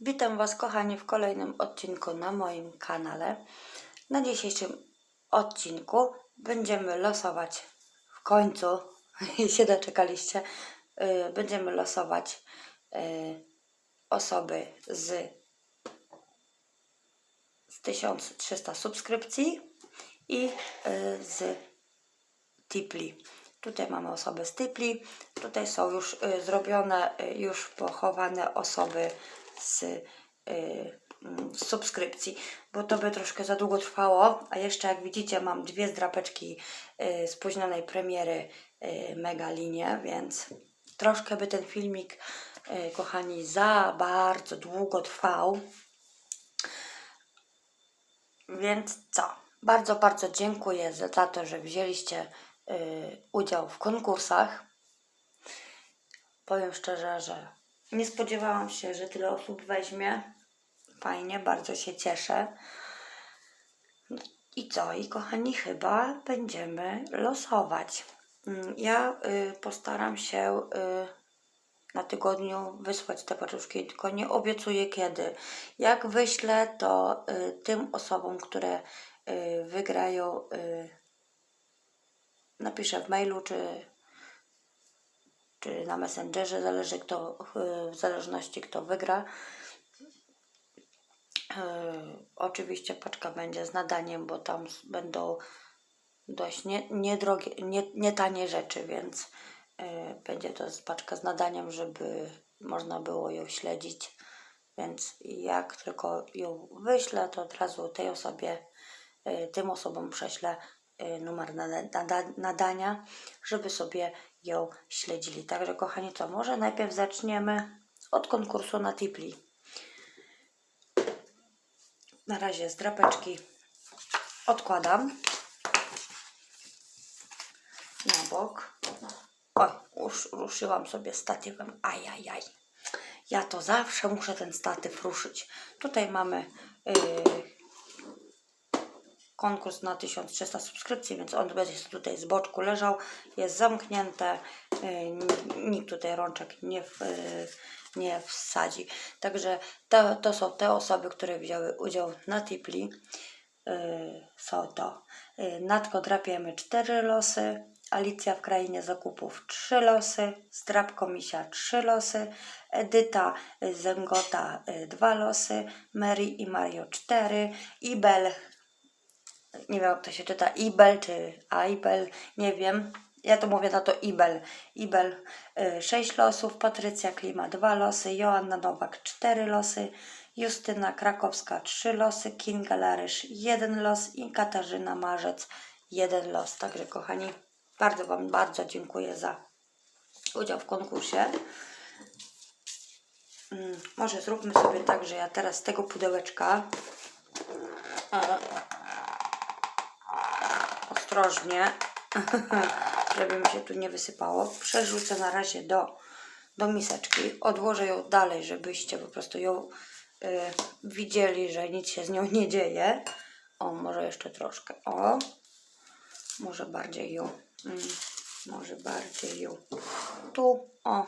Witam Was, kochani, w kolejnym odcinku na moim kanale. Na dzisiejszym odcinku będziemy losować, w końcu się doczekaliście, yy, będziemy losować yy, osoby z, z 1300 subskrypcji i yy, z Tipli. Tutaj mamy osoby z Tipli. Tutaj są już y, zrobione, y, już pochowane osoby z, y, mm, z subskrypcji, bo to by troszkę za długo trwało. A jeszcze jak widzicie, mam dwie zdrapeczki y, spóźnionej premiery y, Mega Linie, więc troszkę by ten filmik, y, kochani, za bardzo długo trwał. Więc co? Bardzo, bardzo dziękuję za, za to, że wzięliście y, udział w konkursach. Powiem szczerze, że nie spodziewałam się, że tyle osób weźmie. Fajnie, bardzo się cieszę. I co? I kochani, chyba będziemy losować. Mm, Ja y, postaram się y, na tygodniu wysłać te paczuszki, tylko nie obiecuję kiedy. Jak wyślę, to y, tym osobom, które y, wygrają, y, napiszę w mailu, czy, czy na Messengerze, zależy kto, y, w zależności kto wygra. Y, oczywiście paczka będzie z nadaniem, bo tam będą dość nie, niedrogie, nie, nie tanie rzeczy, więc y, będzie to paczka z nadaniem, żeby można było ją śledzić. Więc jak tylko ją wyślę, to od razu tej osobie, tym osobom prześlę numer nada, nada, nadania, żeby sobie ją śledzili. Także kochani, co może najpierw zaczniemy od konkursu na Tipli. Na razie z drapeczki odkładam na bok. Oj, już ruszyłam sobie statywem. Ajajaj. Ja to zawsze muszę ten statyw ruszyć. Tutaj mamy yy, konkurs na 1300 subskrypcji, więc on będzie tutaj z boczku leżał. Jest zamknięte. N- nikt tutaj rączek nie, yy, nie wsadzi. Także to, to są te osoby, które wzięły udział na Tipli. Yy, są to Natko drapiemy 4 losy, Alicja w Krainie Zakupów 3 losy, Zdrabko Misia 3 losy, Edyta y, Zęgota 2 losy, Mary i Mario 4, Ibel, nie wiem jak to się czyta, Ibel czy Aibel, nie wiem, ja to mówię na to Ibel, Ibel 6 losów, Patrycja Klima 2 losy, Joanna Nowak 4 losy, Justyna Krakowska 3 losy, Kinga Larysz 1 los i Katarzyna Marzec 1 los. Także kochani, bardzo Wam bardzo dziękuję za udział w konkursie. Mm, Może zróbmy sobie tak, że ja teraz z tego pudełeczka ostrożnie, żeby mi się tu nie wysypało, przerzucę na razie do, do miseczki. Odłożę ją dalej, żebyście po prostu ją y, widzieli, że nic się z nią nie dzieje. O, może jeszcze troszkę. O, może bardziej ją. Mm, może bardziej ją. Tu, o,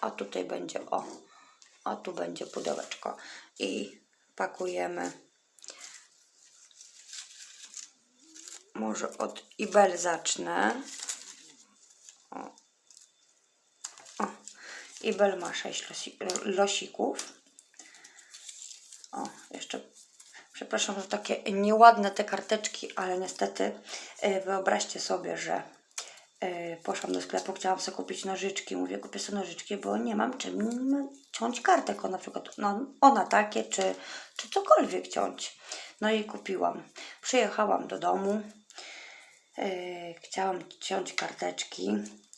a tutaj będzie o. A tu będzie pudełeczko. I pakujemy. Może od Ibel zacznę. O. O. Ibel ma 6 losi, losików. O, jeszcze przepraszam za takie nieładne te karteczki, ale niestety e, wyobraźcie sobie, że e, poszłam do sklepu, chciałam sobie kupić nożyczki. Mówię, kupię sobie nożyczki, bo nie mam czym ciąć kartek. O, na przykład no, ona takie, czy, czy cokolwiek ciąć. No i kupiłam. Przyjechałam do domu. Yy, chciałam ciąć karteczki,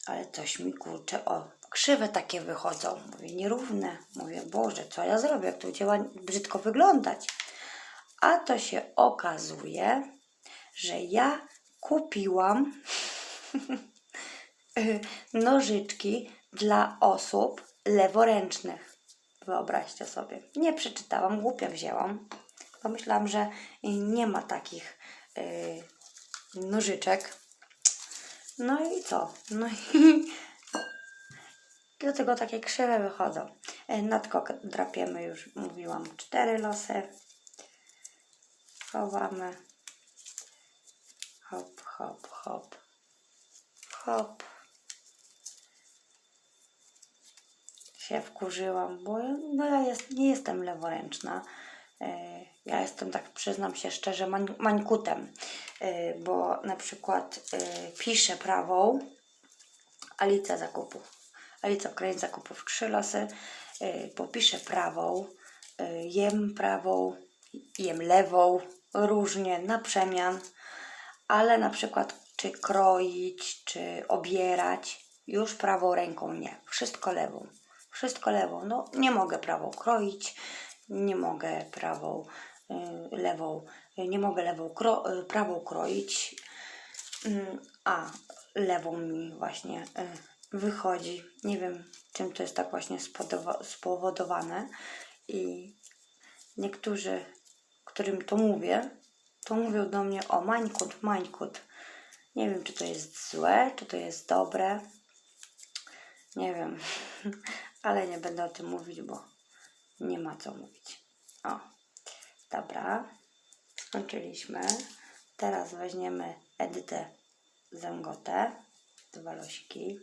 ale coś mi kurczę, o, krzywe takie wychodzą. Mówię, nierówne. Mówię, Boże, co ja zrobię, jak to będzie ładnie- brzydko wyglądać. A to się okazuje, że ja kupiłam nożyczki dla osób leworęcznych. Wyobraźcie sobie. Nie przeczytałam, głupia wzięłam. Pomyślałam, że nie ma takich y, nożyczek. No i co? No i Dlatego takie krzywe wychodzą. E, Nadko drapiemy już, mówiłam, cztery losy. Chowamy. Hop, hop, hop. Hop. Się wkurzyłam, bo no ja jest, nie jestem leworęczna. E, Ja jestem, tak przyznam się szczerze, mań, mańkutem, e, bo na przykład e, piszę prawą, Alicja zakupów. Alicja w krainie zakupów trzy losy, yy, popiszę prawą, yy, jem prawą, jem lewą, różnie, na przemian, ale na przykład czy kroić, czy obierać, już prawą ręką nie, wszystko lewą. Wszystko lewą. No, nie mogę prawą kroić, nie mogę prawą, lewą, yy, nie mogę lewą, kro, yy, prawą kroić, Mm, a lewą mi właśnie wychodzi. Nie wiem, czym to jest tak właśnie spowodowane. I niektórzy, którym to mówię, to mówią do mnie o mańkut, mańkut. Nie wiem, czy to jest złe, czy to jest dobre. Nie wiem, ale nie będę o tym mówić, bo nie ma co mówić. O, dobra. Skończyliśmy. Teraz weźmiemy Edytę Zęgotę. Dwa losiki.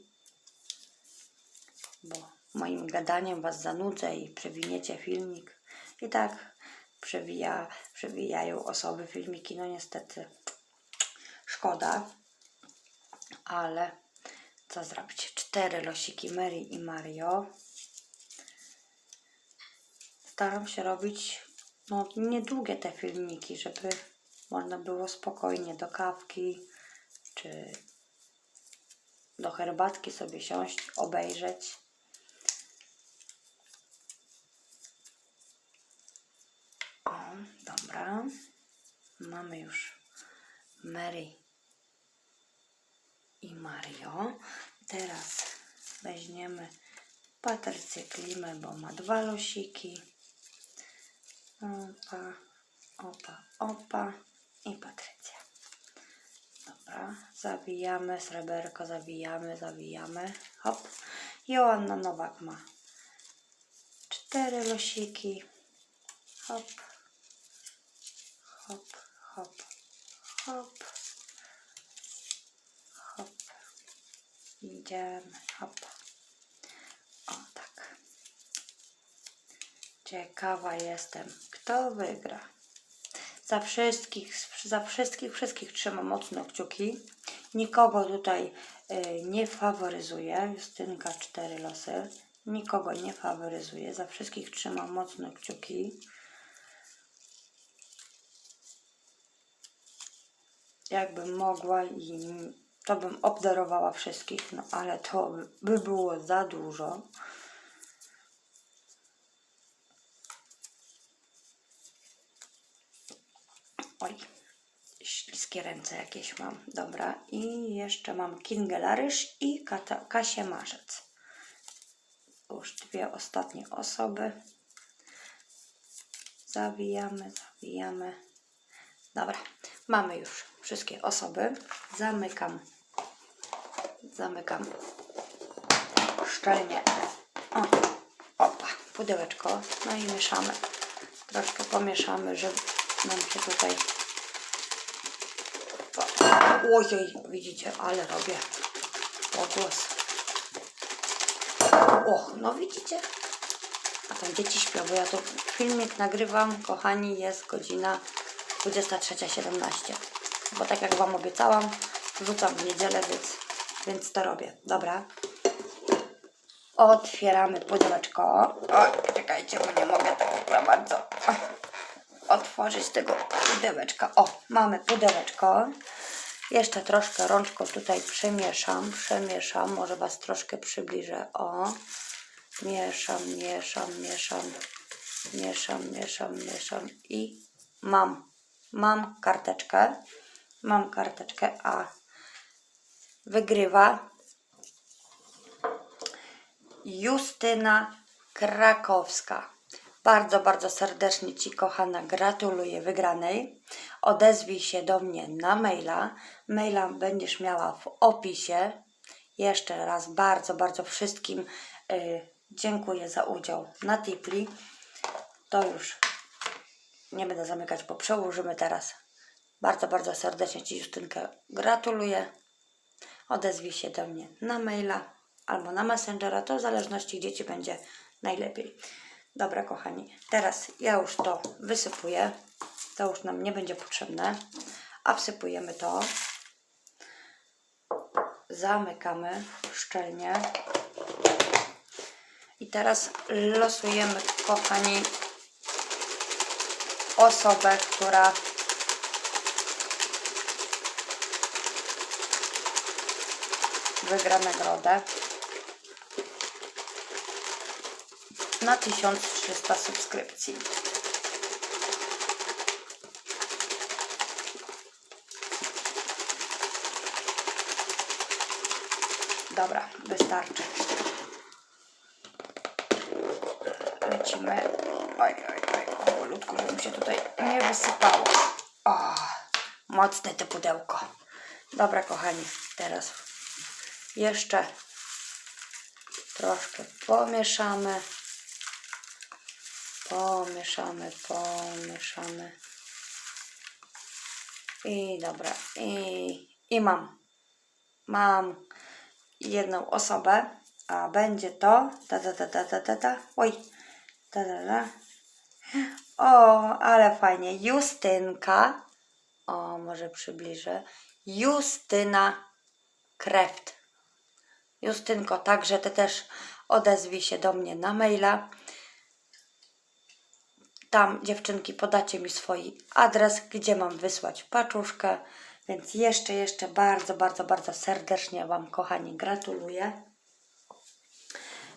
Bo moim gadaniem Was zanudzę i przewiniecie filmik. I tak przewija, przewijają osoby filmiki. No niestety szkoda. Ale co zrobić? Cztery losiki Mary i Mario. Staram się robić no, niedługie te filmiki, żeby można było spokojnie do kawki czy do herbatki sobie siąść, obejrzeć. O, dobra. Mamy już Mary i Mario. Teraz weźmiemy Patrycję Klimę, bo ma dwa losiki. Opa, opa, opa i Patrycja. Dobra, zawijamy, sreberko zawijamy, zawijamy. Hop. Joanna Nowak ma cztery losiki. Hop, hop, hop, hop, hop. Idziemy, hop. O, tak. Ciekawa jestem, kto wygra. Za wszystkich, za wszystkich, wszystkich trzymam mocno kciuki. Nikogo tutaj y, nie faworyzuję. Justynka, cztery losy. Nikogo nie faworyzuję. Za wszystkich trzymam mocno kciuki. Jakbym mogła i to bym obdarowała wszystkich, no ale to by było za dużo. Oj, śliskie ręce jakieś mam. Dobra, i jeszcze mam Kingę Larysz i Kata, Kasię Marzec. Już dwie ostatnie osoby. Zawijamy, zawijamy. Dobra, mamy już wszystkie osoby. Zamykam. Zamykam szczelnie. O, opa, pudełeczko. No i mieszamy. Troszkę pomieszamy, żeby nam się tutaj... Ojej, widzicie, ale robię pogłos. O, no widzicie? A tam dzieci śpią, bo ja to filmik nagrywam, kochani, jest godzina 23.17. Bo tak jak Wam obiecałam, wrzucam w niedzielę, więc, więc to robię. Dobra. Otwieramy pudełeczko. O, czekajcie, bo nie mogę tak za bardzo otworzyć tego pudełeczka. O, mamy pudełeczko. Jeszcze troszkę rączką tutaj przemieszam, przemieszam. Może Was troszkę przybliżę. O, mieszam, mieszam, mieszam, mieszam, mieszam, mieszam i mam, mam karteczkę. Mam karteczkę, a wygrywa Justyna Krakowska. Bardzo, bardzo serdecznie Ci, kochana, gratuluję wygranej. Odezwij się do mnie na maila. Maila będziesz miała w opisie. Jeszcze raz bardzo, bardzo wszystkim y, dziękuję za udział na Tipli. To już nie będę zamykać, bo przełożymy teraz. Bardzo, bardzo serdecznie Ci Justynkę gratuluję. Odezwij się do mnie na maila albo na Messengera, to w zależności gdzie Ci będzie najlepiej. Dobra, kochani, teraz ja już to wysypuję. To już nam nie będzie potrzebne, a wsypujemy to. Zamykamy szczelnie. I teraz losujemy, kochani, osobę, która wygra nagrodę na 1300 subskrypcji. Dobra, wystarczy. Lecimy. Oj, oj, oj, powolutku, żeby się tutaj nie wysypało. O, mocne to pudełko. Dobra, kochani, teraz jeszcze troszkę pomieszamy. Pomieszamy, pomieszamy. I dobra, i, i mam. Mam jedną osobę, a będzie to. Ta, ta, ta, ta, ta, ta, ta. Oj. Ta, ta, ta. O, ale fajnie. Justynka. O, może przybliżę. Justyna Kreft. Justynko, także ty też odezwij się do mnie na maila. Tam dziewczynki podacie mi swój adres, gdzie mam wysłać paczuszkę. Więc jeszcze, jeszcze bardzo, bardzo, bardzo serdecznie Wam, kochani, gratuluję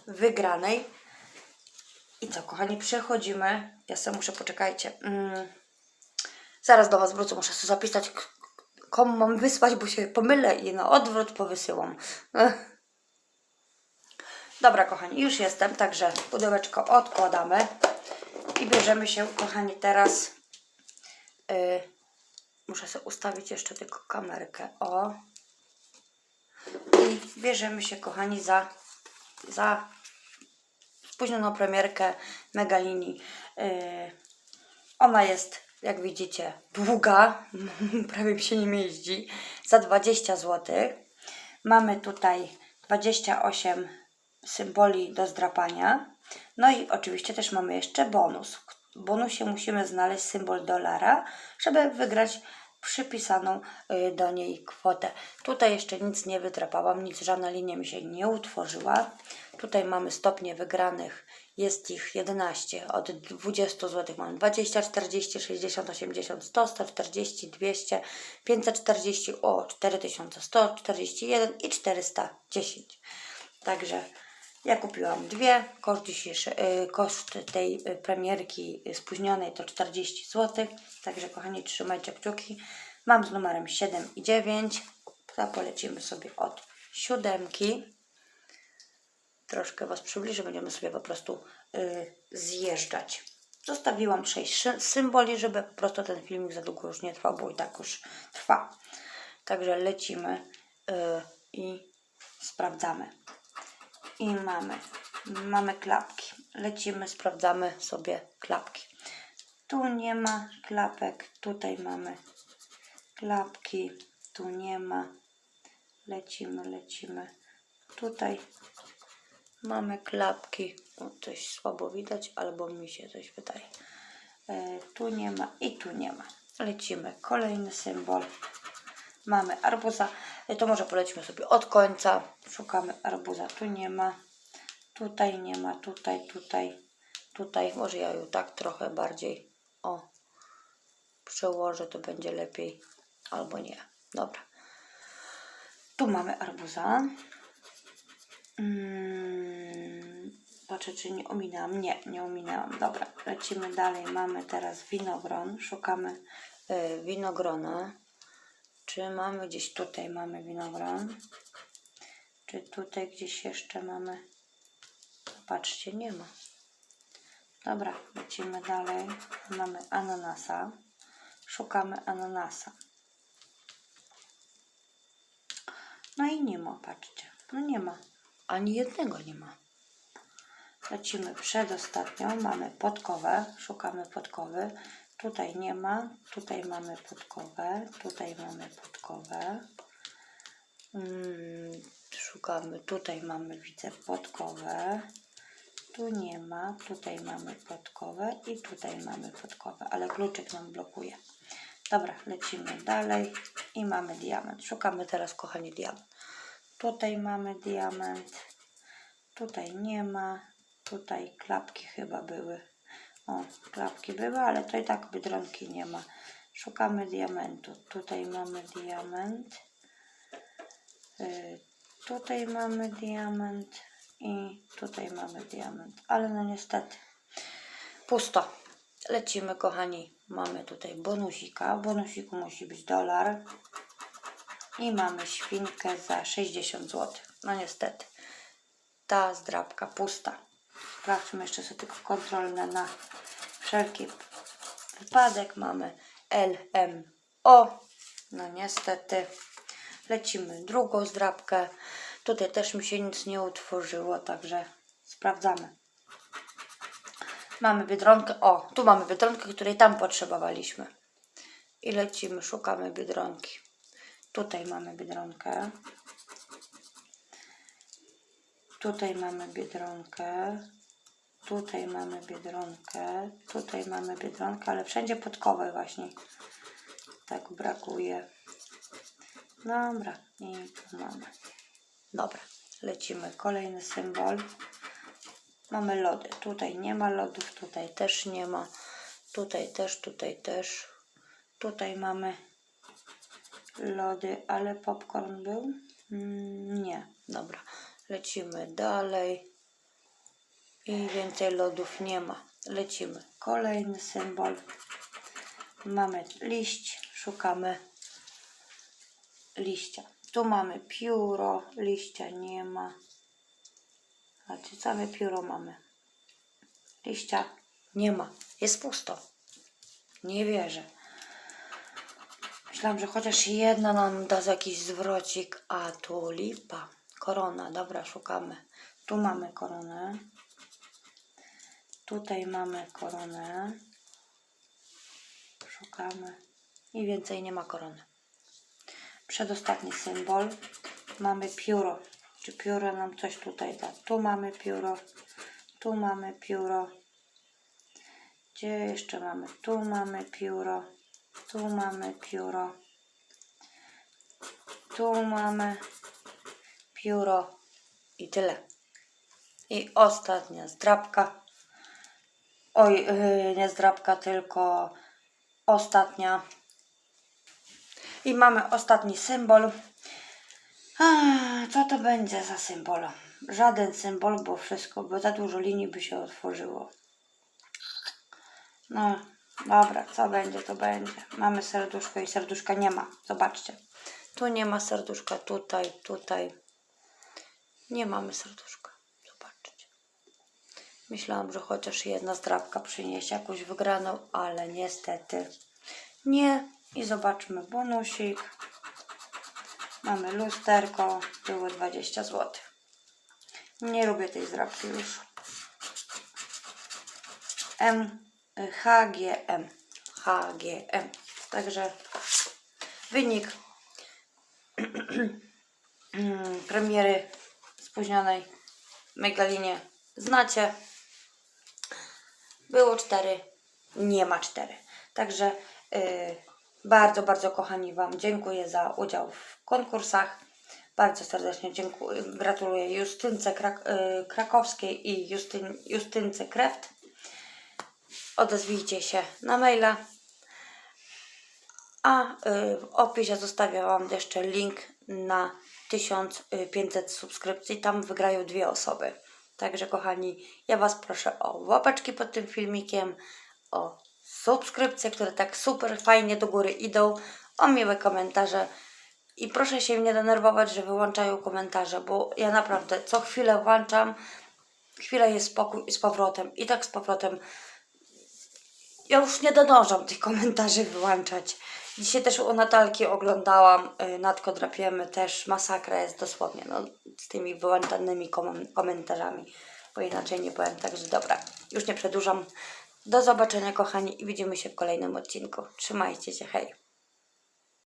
wygranej. I co, kochani, przechodzimy. Ja sobie muszę, poczekajcie. Mm, zaraz do Was wrócę, muszę sobie zapisać, komu mam wysłać, bo się pomylę i na odwrót powysyłam. Dobra, kochani, już jestem, także pudełeczko odkładamy i bierzemy się, kochani, teraz. y, muszę sobie ustawić jeszcze tylko kamerkę. O. I bierzemy się, kochani, za, za spóźnioną premierkę Megalini. Yy, ona jest, jak widzicie, długa, prawie mi się nie mieści, za 20 zł. Mamy tutaj 28 symboli do zdrapania. No i oczywiście też mamy jeszcze bonus. W bonusie musimy znaleźć symbol dolara, żeby wygrać przypisaną y, do niej kwotę. Tutaj jeszcze nic nie wydrapałam, nic, żadna linia mi się nie utworzyła. Tutaj mamy stopnie wygranych, jest ich 11. Od 20 zł mam 20, 40, 60, 80, 100, 140, 200, 540, o 4141 i 410. Także ja kupiłam dwie. Koszt, y, koszt tej y, premierki spóźnionej to 40 zł. Także kochani, trzymajcie kciuki. Mam z numerem 7 i 9. To polecimy sobie od siódemki. Troszkę Was przybliżę, będziemy sobie po prostu y, zjeżdżać. Zostawiłam 6 symboli, żeby po prostu ten filmik za długo już nie trwał, bo i tak już trwa. Także lecimy i sprawdzamy. I mamy, mamy klapki. Lecimy, sprawdzamy sobie klapki. Tu nie ma klapek, tutaj mamy klapki, tu nie ma. Lecimy, lecimy. Tutaj mamy klapki. O, coś słabo widać, albo mi się coś wydaje. E, tu nie ma i tu nie ma. Lecimy. Kolejny symbol. Mamy arbuza. E, To może polećmy sobie od końca. Szukamy arbuza. Tu nie ma. Tutaj nie ma. Tutaj, tutaj, tutaj. Może ja ją tak trochę bardziej o przełożę, to będzie lepiej. Albo nie. Dobra. Tu mamy arbuza. Mm, patrzę, czy nie ominęłam. Nie, nie ominęłam. Dobra, lecimy dalej. Mamy teraz winogron. Szukamy y, winogrona. Czy mamy gdzieś tutaj mamy winogron? Czy tutaj gdzieś jeszcze mamy? Patrzcie, nie ma. Dobra, lecimy dalej. Mamy ananasa. Szukamy ananasa. No i nie ma, patrzcie. No nie ma. Ani jednego nie ma. Lecimy przedostatnią, mamy podkowę, szukamy podkowy. Tutaj nie ma, tutaj mamy podkowę, tutaj mamy podkowę. Mm, szukamy, tutaj mamy, widzę podkowę. Tu nie ma, tutaj mamy podkowę i tutaj mamy podkowę, ale kluczyk nam blokuje. Dobra, lecimy dalej i mamy diament. Szukamy teraz, kochani, diament. Tutaj mamy diament, tutaj nie ma, tutaj klapki chyba były. O, klapki były, ale to i tak biedronki nie ma. Szukamy diamentu. Tutaj mamy diament. Y, tutaj mamy diament i tutaj mamy diament. Ale no niestety pusto. Lecimy, kochani. Mamy tutaj bonusika. W bonusiku musi być dolar. I mamy świnkę za 60 zł. No niestety. Ta zdrabka pusta. Sprawdźmy jeszcze sobie tylko kontrolne na wszelki wypadek. Mamy LMO. No niestety. Lecimy drugą zdrabkę. Tutaj też mi się nic nie utworzyło, także sprawdzamy. Mamy biedronkę. O, tu mamy biedronkę, której tam potrzebowaliśmy. I lecimy, szukamy biedronki. Tutaj mamy biedronkę. Tutaj mamy biedronkę. Tutaj mamy biedronkę. Tutaj mamy biedronkę, ale wszędzie podkowe właśnie. Tak brakuje. Dobra, i tu mamy. Dobra, lecimy. Kolejny symbol. Mamy lody. Tutaj nie ma lodów, tutaj też nie ma. Tutaj też, tutaj też. Tutaj mamy lody, ale popcorn był? Mm, nie. Dobra, lecimy dalej. I więcej lodów nie ma. Lecimy. Kolejny symbol. Mamy liść, szukamy liścia. Tu mamy pióro, liścia nie ma. Znaczy całe pióro mamy. Liścia nie ma. Jest pusto. Nie wierzę. Myślałam, że chociaż jedna nam da jakiś zwrocik, a tu lipa. Korona, dobra, szukamy. Tu mamy koronę. Tutaj mamy koronę. Szukamy. I więcej nie ma korony. Przedostatni symbol. Mamy pióro. Czy pióro nam coś tutaj da? Tu mamy pióro. Tu mamy pióro. Gdzie jeszcze mamy? Tu mamy pióro. Tu mamy pióro. Tu mamy pióro. I tyle. I ostatnia zdrabka. Oj, yy, nie zdrabka, tylko ostatnia. I mamy ostatni symbol. Co to będzie za symbol? Żaden symbol, bo wszystko, bo za dużo linii by się otworzyło. No, dobra, co będzie, to będzie. Mamy serduszko i serduszka nie ma. Zobaczcie. Tu nie ma serduszka, tutaj, tutaj. Nie mamy serduszka. Myślałam, że chociaż jedna zdrabka przyniesie jakąś wygraną, ale niestety nie. I zobaczmy bonusik. Mamy lusterko, było 20 zł. Nie lubię tej zdrabki już. M, y, HGM. HGM. Także wynik mm, premiery spóźnionej Megalinie znacie. Było 4, nie ma 4. Także y, bardzo, bardzo kochani Wam dziękuję za udział w konkursach. Bardzo serdecznie dziękuję. Gratuluję Justynce Krak y, Krakowskiej i Justyn Justynce Kreft. Odezwijcie się na maila. A y, w opisie zostawiam Wam jeszcze link na 1500 subskrypcji. Tam wygrają dwie osoby. Także kochani, ja Was proszę o łapeczki pod tym filmikiem, o subskrypcje, które tak super fajnie do góry idą, o miłe komentarze. I proszę się nie denerwować, że wyłączają komentarze, bo ja naprawdę co chwilę włączam, chwilę jest spokój i z powrotem, i tak z powrotem. Ja już nie dążam tych komentarzy wyłączać. Dzisiaj też u Natalki oglądałam, y, Natko drapiemy też, masakra jest dosłownie, no, z tymi wyłączanymi kom komentarzami. bo inaczej nie powiem. Także dobra, już nie przedłużam. Do zobaczenia kochani i widzimy się w kolejnym odcinku. Trzymajcie się, hej!